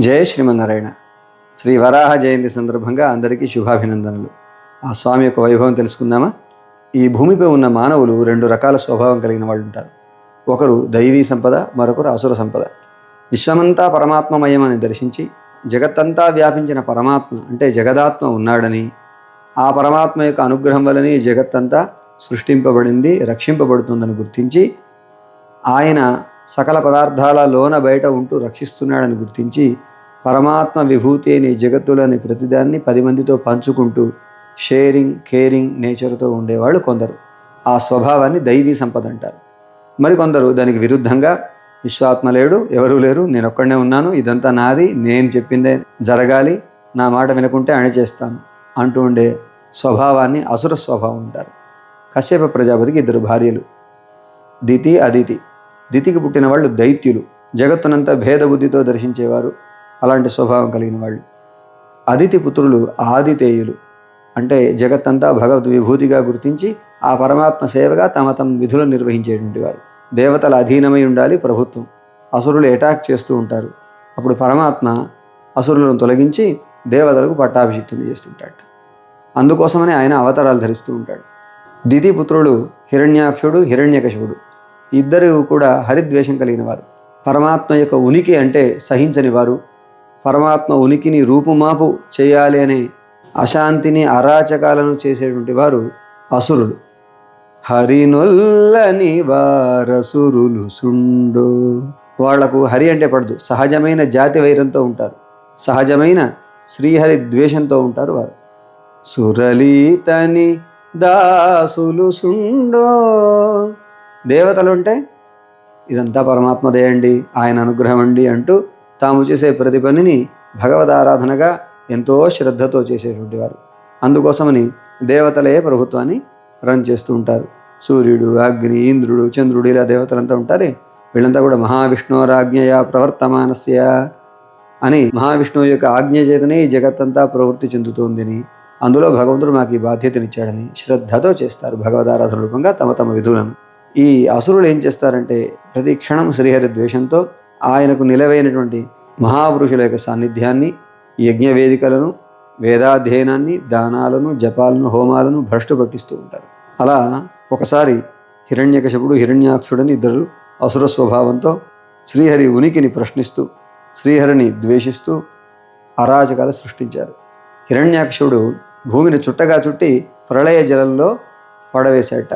జయ శ్రీమన్నారాయణ. శ్రీ వరాహ జయంతి సందర్భంగా అందరికీ శుభాభినందనలు. ఆ స్వామి యొక్క వైభవం తెలుసుకుందామా? ఈ భూమిపై ఉన్న మానవులు రెండు రకాల స్వభావం కలిగిన వాళ్ళు ఉంటారు ఒకరు దైవీ సంపద మరొకరు అసుర సంపద. విశ్వమంతా పరమాత్మమయమని దర్శించి జగత్తంతా వ్యాపించిన పరమాత్మ అంటే జగదాత్మ ఉన్నాడని ఆ పరమాత్మ యొక్క అనుగ్రహం వలనే జగత్తంతా సృష్టింపబడింది రక్షింపబడుతుందని గుర్తించి ఆయన సకల పదార్థాల లోన బయట ఉంటూ రక్షిస్తున్నాడని గుర్తించి పరమాత్మ విభూతి అనే జగత్తులోని ప్రతిదాన్ని పది మందితో పంచుకుంటూ షేరింగ్ కేరింగ్ నేచర్తో ఉండేవాళ్ళు కొందరు. ఆ స్వభావాన్ని దైవీ సంపద అంటారు. మరికొందరు దానికి విరుద్ధంగా విశ్వాత్మ లేడు ఎవరూ లేరు నేను ఒక్కడనే ఉన్నాను ఇదంతా నాది నేను చెప్పిందే జరగాలి నా మాట వినకుంటే అణిచేస్తాను అంటూ ఉండే స్వభావాన్ని అసుర స్వభావం అంటారు. కశ్యప ప్రజాపతికి ఇద్దరు భార్యలు. దితి అదితి. దితికి పుట్టిన వాళ్ళు దైత్యులు. జగత్తునంతా భేదబుద్ధితో దర్శించేవారు. అలాంటి స్వభావం కలిగిన వాళ్ళు. అదితి పుత్రులు ఆదితేయులు. అంటే జగత్తంతా భగవద్ విభూతిగా గుర్తించి ఆ పరమాత్మ సేవగా తమ తమ విధులను నిర్వహించేటువంటి వారు. దేవతల అధీనమై ఉండాలి ప్రభుత్వం. అసురులు అటాక్ చేస్తూ ఉంటారు. అప్పుడు పరమాత్మ అసురులను తొలగించి దేవతలకు పట్టాభిషిక్తులు చేస్తుంటాడు. అందుకోసమనే ఆయన అవతారాలు ధరిస్తూ ఉంటాడు. దితి పుత్రుడు హిరణ్యాక్షుడు హిరణ్యకశిపుడు. ఇద్దరు కూడా హరిద్వేషం కలిగిన వారు. పరమాత్మ యొక్క ఉనికి అంటే సహించని వారు. పరమాత్మ ఉనికిని రూపుమాపు చేయాలి అనే అశాంతిని అరాచకాలను చేసేటువంటి వారు అసురులు. హరినొల్లని వారసురులు సుండు. వాళ్ళకు హరి అంటే పడదు. సహజమైన జాతి వైరంతో ఉంటారు. సహజమైన శ్రీహరి ద్వేషంతో ఉంటారు వారు. సురళీతని దాసులు సుండో. దేవతలు ఉంటే ఇదంతా పరమాత్మదే అండి ఆయన అనుగ్రహం అండి అంటూ తాము చేసే ప్రతి పనిని భగవద్ ఆరాధనగా ఎంతో శ్రద్ధతో చేసేటువంటి వారు. అందుకోసమని దేవతలే ప్రభుత్వాన్ని రన్ చేస్తూ ఉంటారు. సూర్యుడు అగ్ని ఇంద్రుడు చంద్రుడు ఇలా దేవతలంతా ఉంటారే. వీళ్ళంతా కూడా మహావిష్ణురాజ్ఞయ ప్రవర్తమానస్య అని మహావిష్ణువు యొక్క ఆజ్ఞ చేతనే ఈ జగత్తంతా ప్రవృత్తి చెందుతోందని అందులో భగవంతుడు మాకు ఈ బాధ్యతనిచ్చాడని శ్రద్ధతో చేస్తారు భగవదారాధన రూపంగా తమ తమ విధులను. ఈ అసురులు ఏం చేస్తారంటే ప్రతి క్షణం శ్రీహరి ద్వేషంతో ఆయనకు నిలవైనటువంటి మహాపురుషుల యొక్క సాన్నిధ్యాన్ని యజ్ఞ వేదికలను వేదాధ్యయనాన్ని దానాలను జపాలను హోమాలను భ్రష్టు పట్టిస్తూ ఉంటారు. అలా ఒకసారి హిరణ్యకశపుడు హిరణ్యాక్షుడని ఇద్దరు అసుర స్వభావంతో శ్రీహరి ఉనికిని ప్రశ్నిస్తూ శ్రీహరిని ద్వేషిస్తూ అరాచకాలు సృష్టించారు. హిరణ్యాక్షుడు భూమిని చుట్టగా చుట్టి ప్రళయ జలంలో పడవేశాట